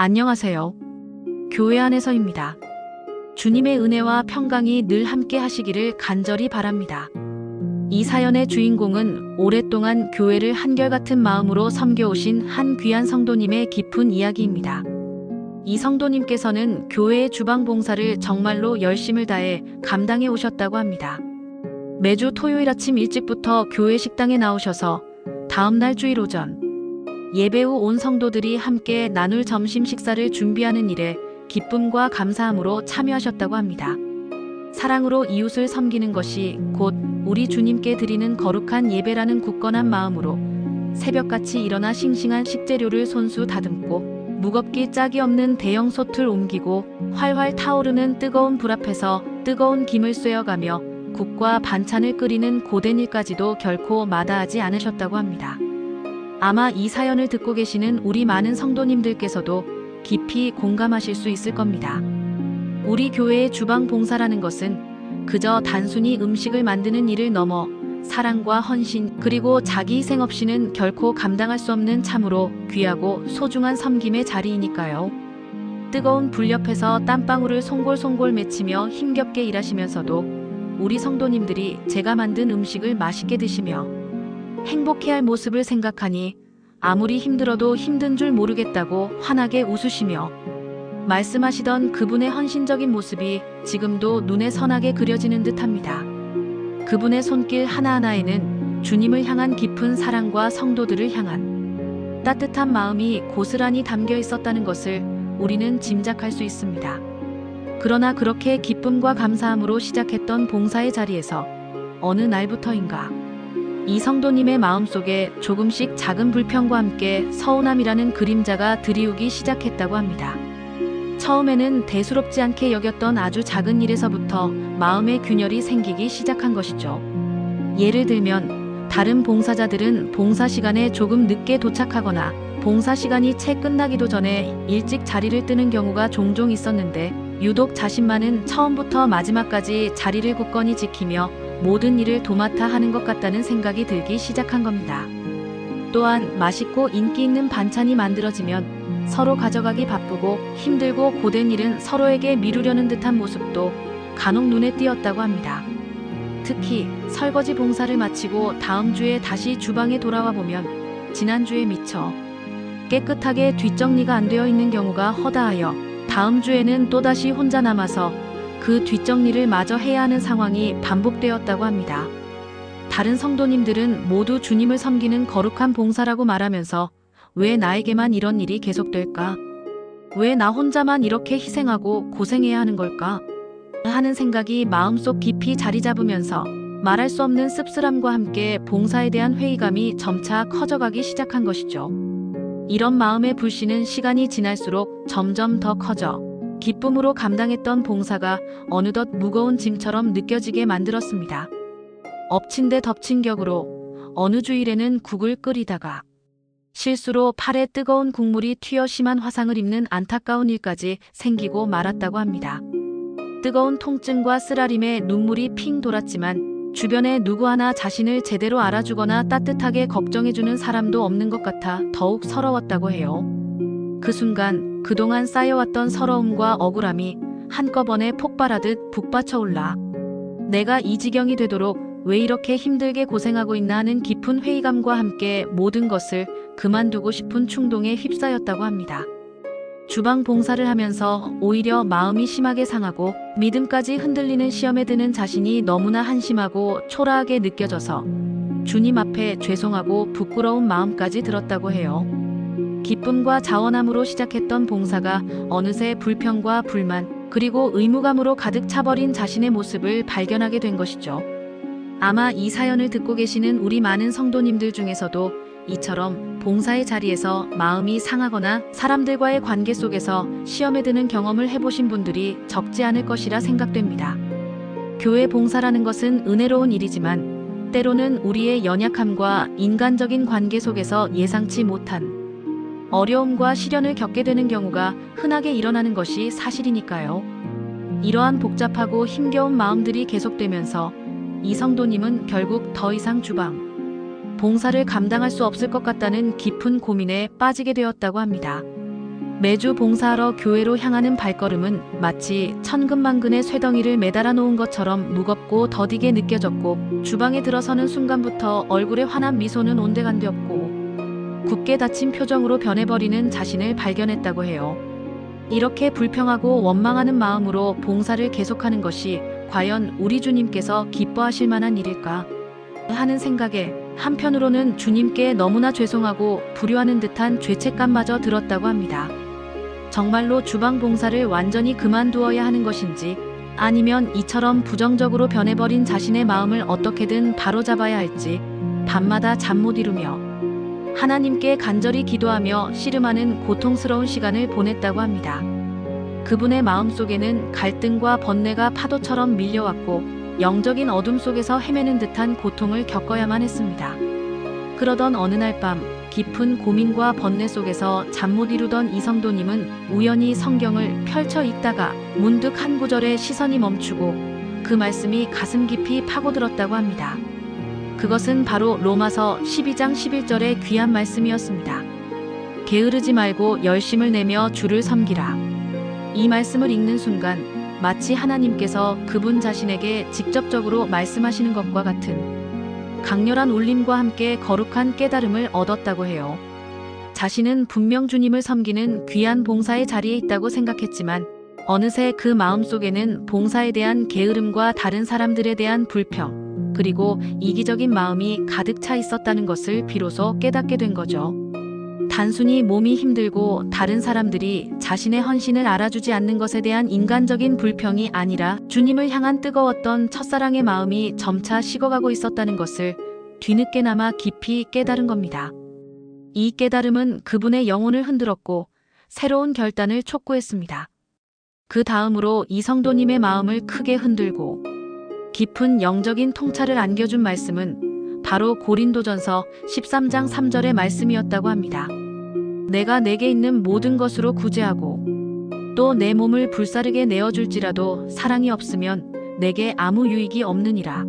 안녕하세요. 교회 안에서입니다. 주님의 은혜와 평강이 늘 함께 하시기를 간절히 바랍니다. 이 사연의 주인공은 오랫동안 교회를 한결같은 마음으로 섬겨오신 한 귀한 성도님의 깊은 이야기입니다. 이 성도님께서는 교회의 주방 봉사를 정말로 열심을 다해 감당해 오셨다고 합니다. 매주 토요일 아침 일찍부터 교회 식당에 나오셔서 다음날 주일 오전 예배 후 온 성도들이 함께 나눌 점심 식사를 준비하는 일에 기쁨과 감사함으로 참여하셨다고 합니다. 사랑으로 이웃을 섬기는 것이 곧 우리 주님께 드리는 거룩한 예배라는 굳건한 마음으로 새벽같이 일어나 싱싱한 식재료를 손수 다듬고 무겁기 짝이 없는 대형 솥을 옮기고 활활 타오르는 뜨거운 불 앞에서 뜨거운 김을 쐬어가며 국과 반찬을 끓이는 고된 일까지도 결코 마다하지 않으셨다고 합니다. 아마 이 사연을 듣고 계시는 우리 많은 성도님들께서도 깊이 공감하실 수 있을 겁니다. 우리 교회의 주방 봉사라는 것은 그저 단순히 음식을 만드는 일을 넘어 사랑과 헌신 그리고 자기 희생 없이는 결코 감당할 수 없는 참으로 귀하고 소중한 섬김의 자리이니까요. 뜨거운 불 옆에서 땀방울을 송골송골 맺히며 힘겹게 일하시면서도 우리 성도님들이 제가 만든 음식을 맛있게 드시며 행복해할 모습을 생각하니 아무리 힘들어도 힘든 줄 모르겠다고 환하게 웃으시며 말씀하시던 그분의 헌신적인 모습이 지금도 눈에 선하게 그려지는 듯 합니다. 그분의 손길 하나하나에는 주님을 향한 깊은 사랑과 성도들을 향한 따뜻한 마음이 고스란히 담겨 있었다는 것을 우리는 짐작할 수 있습니다. 그러나 그렇게 기쁨과 감사함으로 시작했던 봉사의 자리에서 어느 날부터인가 이 성도님의 마음속에 조금씩 작은 불평과 함께 서운함이라는 그림자가 드리우기 시작했다고 합니다. 처음에는 대수롭지 않게 여겼던 아주 작은 일에서부터 마음의 균열이 생기기 시작한 것이죠. 예를 들면 다른 봉사자들은 봉사 시간에 조금 늦게 도착하거나 봉사 시간이 채 끝나기도 전에 일찍 자리를 뜨는 경우가 종종 있었는데 유독 자신만은 처음부터 마지막까지 자리를 굳건히 지키며 모든 일을 도맡아 하는 것 같다는 생각이 들기 시작한 겁니다. 또한 맛있고 인기 있는 반찬이 만들어지면 서로 가져가기 바쁘고 힘들고 고된 일은 서로에게 미루려는 듯한 모습도 간혹 눈에 띄었다고 합니다. 특히 설거지 봉사를 마치고 다음 주에 다시 주방에 돌아와 보면 지난주에 미처 깨끗하게 뒷정리가 안 되어 있는 경우가 허다하여 다음 주에는 또다시 혼자 남아서 그 뒷정리를 마저 해야 하는 상황이 반복되었다고 합니다. 다른 성도님들은 모두 주님을 섬기는 거룩한 봉사라고 말하면서 왜 나에게만 이런 일이 계속될까? 왜 나 혼자만 이렇게 희생하고 고생해야 하는 걸까? 하는 생각이 마음속 깊이 자리 잡으면서 말할 수 없는 씁쓸함과 함께 봉사에 대한 회의감이 점차 커져가기 시작한 것이죠. 이런 마음의 불씨는 시간이 지날수록 점점 더 커져 기쁨으로 감당했던 봉사가 어느덧 무거운 짐처럼 느껴지게 만들었습니다. 엎친 데 덮친 격으로 어느 주일에는 국을 끓이다가 실수로 팔에 뜨거운 국물이 튀어 심한 화상을 입는 안타까운 일까지 생기고 말았다고 합니다. 뜨거운 통증과 쓰라림에 눈물이 핑 돌았지만 주변에 누구 하나 자신을 제대로 알아주거나 따뜻하게 걱정해주는 사람도 없는 것 같아 더욱 서러웠다고 해요. 그 순간 그동안 쌓여왔던 서러움과 억울함이 한꺼번에 폭발하듯 북받쳐 올라 내가 이 지경이 되도록 왜 이렇게 힘들게 고생하고 있나 하는 깊은 회의감과 함께 모든 것을 그만두고 싶은 충동에 휩싸였다고 합니다. 주방 봉사를 하면서 오히려 마음이 심하게 상하고 믿음까지 흔들리는 시험에 드는 자신이 너무나 한심하고 초라하게 느껴져서 주님 앞에 죄송하고 부끄러운 마음까지 들었다고 해요. 기쁨과 자원함으로 시작했던 봉사가 어느새 불평과 불만 그리고 의무감으로 가득 차버린 자신의 모습을 발견하게 된 것이죠. 아마 이 사연을 듣고 계시는 우리 많은 성도님들 중에서도 이처럼 봉사의 자리에서 마음이 상하거나 사람들과의 관계 속에서 시험에 드는 경험을 해보신 분들이 적지 않을 것이라 생각됩니다. 교회 봉사라는 것은 은혜로운 일이지만 때로는 우리의 연약함과 인간적인 관계 속에서 예상치 못한 어려움과 시련을 겪게 되는 경우가 흔하게 일어나는 것이 사실이니까요. 이러한 복잡하고 힘겨운 마음들이 계속되면서 이 성도님은 결국 더 이상 주방, 봉사를 감당할 수 없을 것 같다는 깊은 고민에 빠지게 되었다고 합니다. 매주 봉사하러 교회로 향하는 발걸음은 마치 천근만근의 쇠덩이를 매달아 놓은 것처럼 무겁고 더디게 느껴졌고 주방에 들어서는 순간부터 얼굴에 환한 미소는 온데간데없고 굳게 닫힌 표정으로 변해버리는 자신을 발견했다고 해요. 이렇게 불평하고 원망하는 마음으로 봉사를 계속하는 것이 과연 우리 주님께서 기뻐하실 만한 일일까 하는 생각에 한편으로는 주님께 너무나 죄송하고 불효하는 듯한 죄책감마저 들었다고 합니다. 정말로 주방 봉사를 완전히 그만두어야 하는 것인지 아니면 이처럼 부정적으로 변해버린 자신의 마음을 어떻게든 바로잡아야 할지 밤마다 잠 못 이루며 하나님께 간절히 기도하며 씨름하는 고통스러운 시간을 보냈다고 합니다. 그분의 마음 속에는 갈등과 번뇌가 파도처럼 밀려왔고 영적인 어둠 속에서 헤매는 듯한 고통을 겪어야만 했습니다. 그러던 어느 날 밤 깊은 고민과 번뇌 속에서 잠 못 이루던 이성도님은 우연히 성경을 펼쳐 읽다가 문득 한 구절에 시선이 멈추고 그 말씀이 가슴 깊이 파고들었다고 합니다. 그것은 바로 로마서 12장 11절의 귀한 말씀이었습니다. 게으르지 말고 열심을 내며 주를 섬기라. 이 말씀을 읽는 순간 마치 하나님께서 그분 자신에게 직접적으로 말씀하시는 것과 같은 강렬한 울림과 함께 거룩한 깨달음을 얻었다고 해요. 자신은 분명 주님을 섬기는 귀한 봉사의 자리에 있다고 생각했지만 어느새 그 마음 속에는 봉사에 대한 게으름과 다른 사람들에 대한 불평, 그리고 이기적인 마음이 가득 차 있었다는 것을 비로소 깨닫게 된 거죠. 단순히 몸이 힘들고 다른 사람들이 자신의 헌신을 알아주지 않는 것에 대한 인간적인 불평이 아니라 주님을 향한 뜨거웠던 첫사랑의 마음이 점차 식어가고 있었다는 것을 뒤늦게나마 깊이 깨달은 겁니다. 이 깨달음은 그분의 영혼을 흔들었고 새로운 결단을 촉구했습니다. 그 다음으로 이 성도님의 마음을 크게 흔들고 깊은 영적인 통찰을 안겨준 말씀은 바로 고린도전서 13장 3절의 말씀이었다고 합니다. 내가 내게 있는 모든 것으로 구제하고 또 내 몸을 불사르게 내어줄지라도 사랑이 없으면 내게 아무 유익이 없느니라.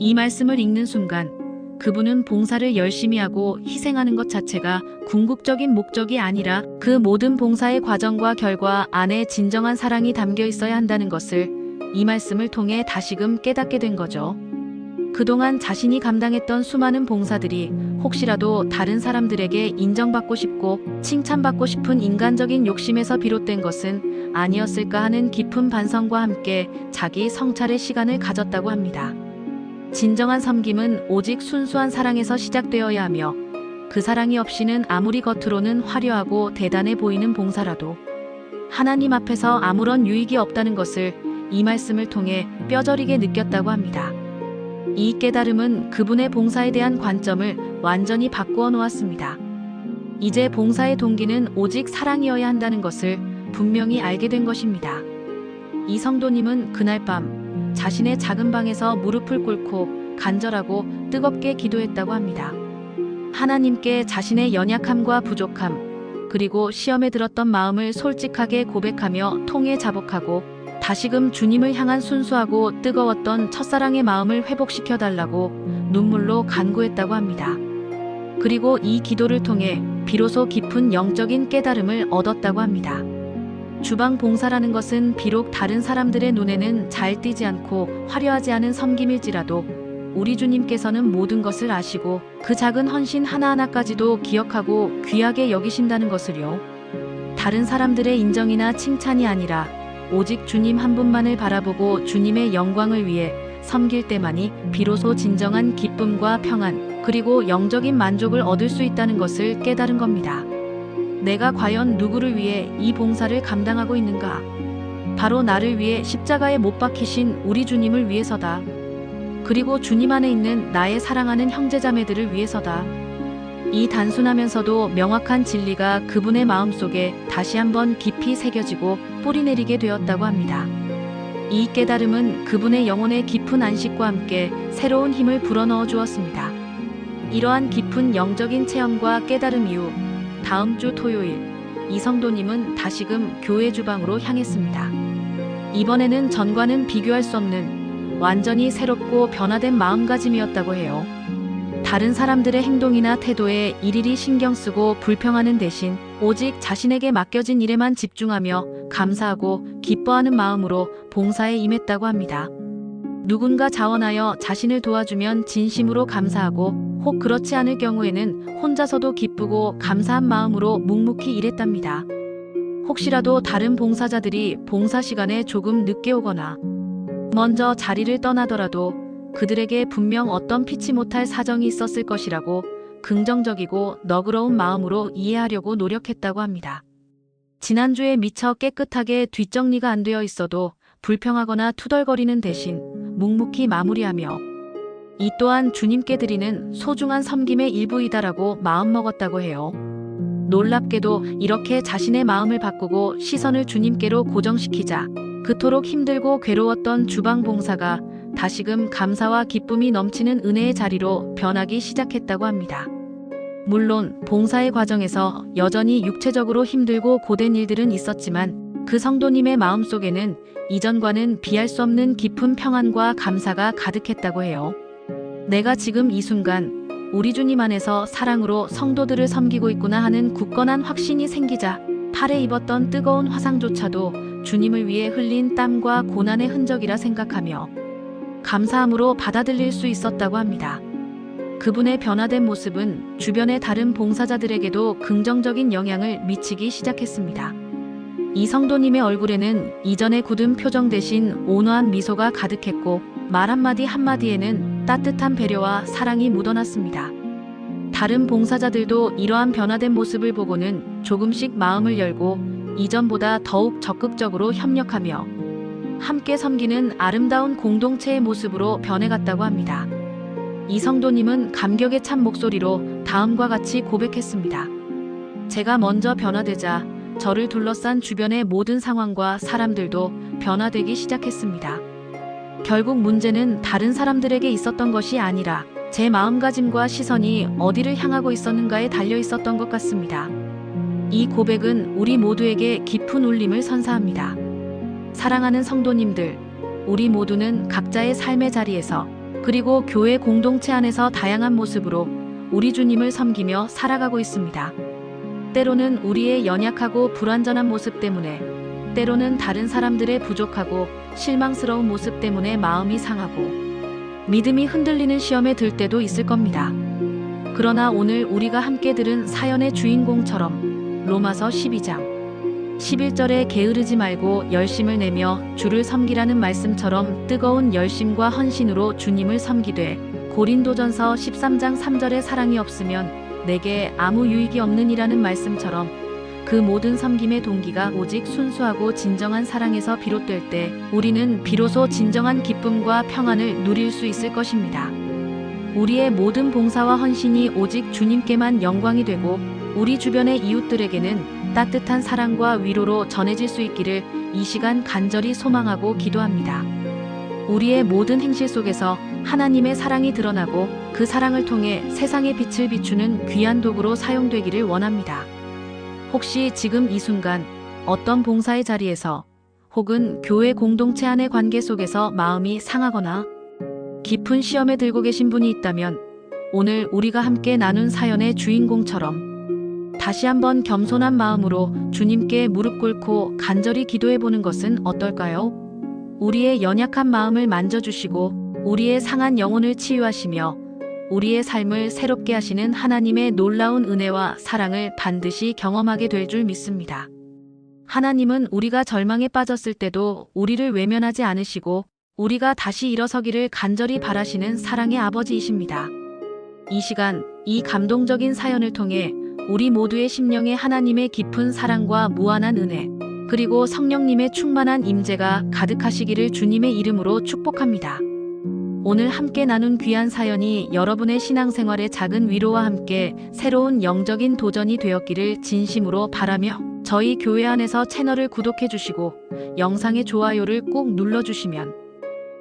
이 말씀을 읽는 순간 그분은 봉사를 열심히 하고 희생하는 것 자체가 궁극적인 목적이 아니라 그 모든 봉사의 과정과 결과 안에 진정한 사랑이 담겨 있어야 한다는 것을 이 말씀을 통해 다시금 깨닫게 된 거죠. 그동안 자신이 감당했던 수많은 봉사들이 혹시라도 다른 사람들에게 인정받고 싶고 칭찬받고 싶은 인간적인 욕심에서 비롯된 것은 아니었을까 하는 깊은 반성과 함께 자기 성찰의 시간을 가졌다고 합니다. 진정한 섬김은 오직 순수한 사랑에서 시작되어야 하며 그 사랑이 없이는 아무리 겉으로는 화려하고 대단해 보이는 봉사라도 하나님 앞에서 아무런 유익이 없다는 것을 이 말씀을 통해 뼈저리게 느꼈다고 합니다. 이 깨달음은 그분의 봉사에 대한 관점을 완전히 바꾸어 놓았습니다. 이제 봉사의 동기는 오직 사랑이어야 한다는 것을 분명히 알게 된 것입니다. 이 성도님은 그날 밤 자신의 작은 방에서 무릎을 꿇고 간절하고 뜨겁게 기도했다고 합니다. 하나님께 자신의 연약함과 부족함, 그리고 시험에 들었던 마음을 솔직하게 고백하며 통해 자복하고 다시금 주님을 향한 순수하고 뜨거웠던 첫사랑의 마음을 회복시켜 달라고 눈물로 간구했다고 합니다. 그리고 이 기도를 통해 비로소 깊은 영적인 깨달음을 얻었다고 합니다. 주방 봉사라는 것은 비록 다른 사람들의 눈에는 잘 띄지 않고 화려하지 않은 섬김일지라도 우리 주님께서는 모든 것을 아시고 그 작은 헌신 하나하나까지도 기억하고 귀하게 여기신다는 것을요. 다른 사람들의 인정이나 칭찬이 아니라 오직 주님 한 분만을 바라보고 주님의 영광을 위해 섬길 때만이 비로소 진정한 기쁨과 평안, 그리고 영적인 만족을 얻을 수 있다는 것을 깨달은 겁니다. 내가 과연 누구를 위해 이 봉사를 감당하고 있는가? 바로 나를 위해 십자가에 못 박히신 우리 주님을 위해서다. 그리고 주님 안에 있는 나의 사랑하는 형제자매들을 위해서다. 이 단순하면서도 명확한 진리가 그분의 마음속에 다시 한번 깊이 새겨지고 뿌리내리게 되었다고 합니다. 이 깨달음은 그분의 영혼의 깊은 안식과 함께 새로운 힘을 불어넣어 주었습니다. 이러한 깊은 영적인 체험과 깨달음 이후 다음 주 토요일 이성도님은 다시금 교회 주방으로 향했습니다. 이번에는 전과는 비교할 수 없는 완전히 새롭고 변화된 마음가짐이었다고 해요. 다른 사람들의 행동이나 태도에 일일이 신경 쓰고 불평하는 대신 오직 자신에게 맡겨진 일에만 집중하며 감사하고 기뻐하는 마음으로 봉사에 임했다고 합니다. 누군가 자원하여 자신을 도와주면 진심으로 감사하고 혹 그렇지 않을 경우에는 혼자서도 기쁘고 감사한 마음으로 묵묵히 일했답니다. 혹시라도 다른 봉사자들이 봉사 시간에 조금 늦게 오거나 먼저 자리를 떠나더라도 그들에게 분명 어떤 피치 못할 사정이 있었을 것이라고 긍정적이고 너그러운 마음으로 이해하려고 노력했다고 합니다. 지난주에 미처 깨끗하게 뒷정리가 안 되어 있어도 불평하거나 투덜거리는 대신 묵묵히 마무리하며 이 또한 주님께 드리는 소중한 섬김의 일부이다라고 마음먹었다고 해요. 놀랍게도 이렇게 자신의 마음을 바꾸고 시선을 주님께로 고정시키자 그토록 힘들고 괴로웠던 주방 봉사가 다시금 감사와 기쁨이 넘치는 은혜의 자리로 변하기 시작했다고 합니다. 물론 봉사의 과정에서 여전히 육체적으로 힘들고 고된 일들은 있었지만 그 성도님의 마음속에는 이전과는 비할 수 없는 깊은 평안과 감사가 가득했다고 해요. 내가 지금 이 순간 우리 주님 안에서 사랑으로 성도들을 섬기고 있구나 하는 굳건한 확신이 생기자 팔에 입었던 뜨거운 화상조차도 주님을 위해 흘린 땀과 고난의 흔적이라 생각하며 감사함으로 받아들일 수 있었다고 합니다. 그분의 변화된 모습은 주변의 다른 봉사자들에게도 긍정적인 영향을 미치기 시작했습니다. 이 성도님의 얼굴에는 이전의 굳은 표정 대신 온화한 미소가 가득했고 말 한마디 한마디에는 따뜻한 배려와 사랑이 묻어났습니다. 다른 봉사자들도 이러한 변화된 모습을 보고는 조금씩 마음을 열고 이전보다 더욱 적극적으로 협력하며 함께 섬기는 아름다운 공동체의 모습으로 변해갔다고 합니다. 이 성도님은 감격에 찬 목소리로 다음과 같이 고백했습니다. 제가 먼저 변화되자 저를 둘러싼 주변의 모든 상황과 사람들도 변화되기 시작했습니다. 결국 문제는 다른 사람들에게 있었던 것이 아니라 제 마음가짐과 시선이 어디를 향하고 있었는가에 달려 있었던 것 같습니다. 이 고백은 우리 모두에게 깊은 울림을 선사합니다. 사랑하는 성도님들, 우리 모두는 각자의 삶의 자리에서 그리고 교회 공동체 안에서 다양한 모습으로 우리 주님을 섬기며 살아가고 있습니다. 때로는 우리의 연약하고 불완전한 모습 때문에, 때로는 다른 사람들의 부족하고 실망스러운 모습 때문에 마음이 상하고, 믿음이 흔들리는 시험에 들 때도 있을 겁니다. 그러나 오늘 우리가 함께 들은 사연의 주인공처럼 로마서 12장 11절에 게으르지 말고 열심을 내며 주를 섬기라는 말씀처럼 뜨거운 열심과 헌신으로 주님을 섬기되 고린도전서 13장 3절에 사랑이 없으면 내게 아무 유익이 없는이라는 말씀처럼 그 모든 섬김의 동기가 오직 순수하고 진정한 사랑에서 비롯될 때 우리는 비로소 진정한 기쁨과 평안을 누릴 수 있을 것입니다. 우리의 모든 봉사와 헌신이 오직 주님께만 영광이 되고 우리 주변의 이웃들에게는 따뜻한 사랑과 위로로 전해질 수 있기를 이 시간 간절히 소망하고 기도합니다. 우리의 모든 행실 속에서 하나님의 사랑이 드러나고 그 사랑을 통해 세상의 빛을 비추는 귀한 도구로 사용되기를 원합니다. 혹시 지금 이 순간 어떤 봉사의 자리에서 혹은 교회 공동체 안의 관계 속에서 마음이 상하거나 깊은 시험에 들고 계신 분이 있다면 오늘 우리가 함께 나눈 사연의 주인공처럼 다시 한번 겸손한 마음으로 주님께 무릎 꿇고 간절히 기도해 보는 것은 어떨까요? 우리의 연약한 마음을 만져주시고 우리의 상한 영혼을 치유하시며 우리의 삶을 새롭게 하시는 하나님의 놀라운 은혜와 사랑을 반드시 경험하게 될 줄 믿습니다. 하나님은 우리가 절망에 빠졌을 때도 우리를 외면하지 않으시고 우리가 다시 일어서기를 간절히 바라시는 사랑의 아버지이십니다. 이 시간, 이 감동적인 사연을 통해 우리 모두의 심령에 하나님의 깊은 사랑과 무한한 은혜, 그리고 성령님의 충만한 임재가 가득하시기를 주님의 이름으로 축복합니다. 오늘 함께 나눈 귀한 사연이 여러분의 신앙생활의 작은 위로와 함께 새로운 영적인 도전이 되었기를 진심으로 바라며 저희 교회 안에서 채널을 구독해 주시고 영상의 좋아요를 꼭 눌러 주시면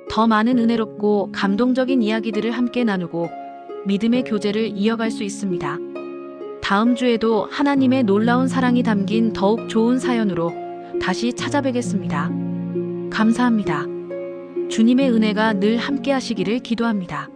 더 많은 은혜롭고 감동적인 이야기들을 함께 나누고 믿음의 교제를 이어갈 수 있습니다. 다음 주에도 하나님의 놀라운 사랑이 담긴 더욱 좋은 사연으로 다시 찾아뵙겠습니다. 감사합니다. 주님의 은혜가 늘 함께 하시기를 기도합니다.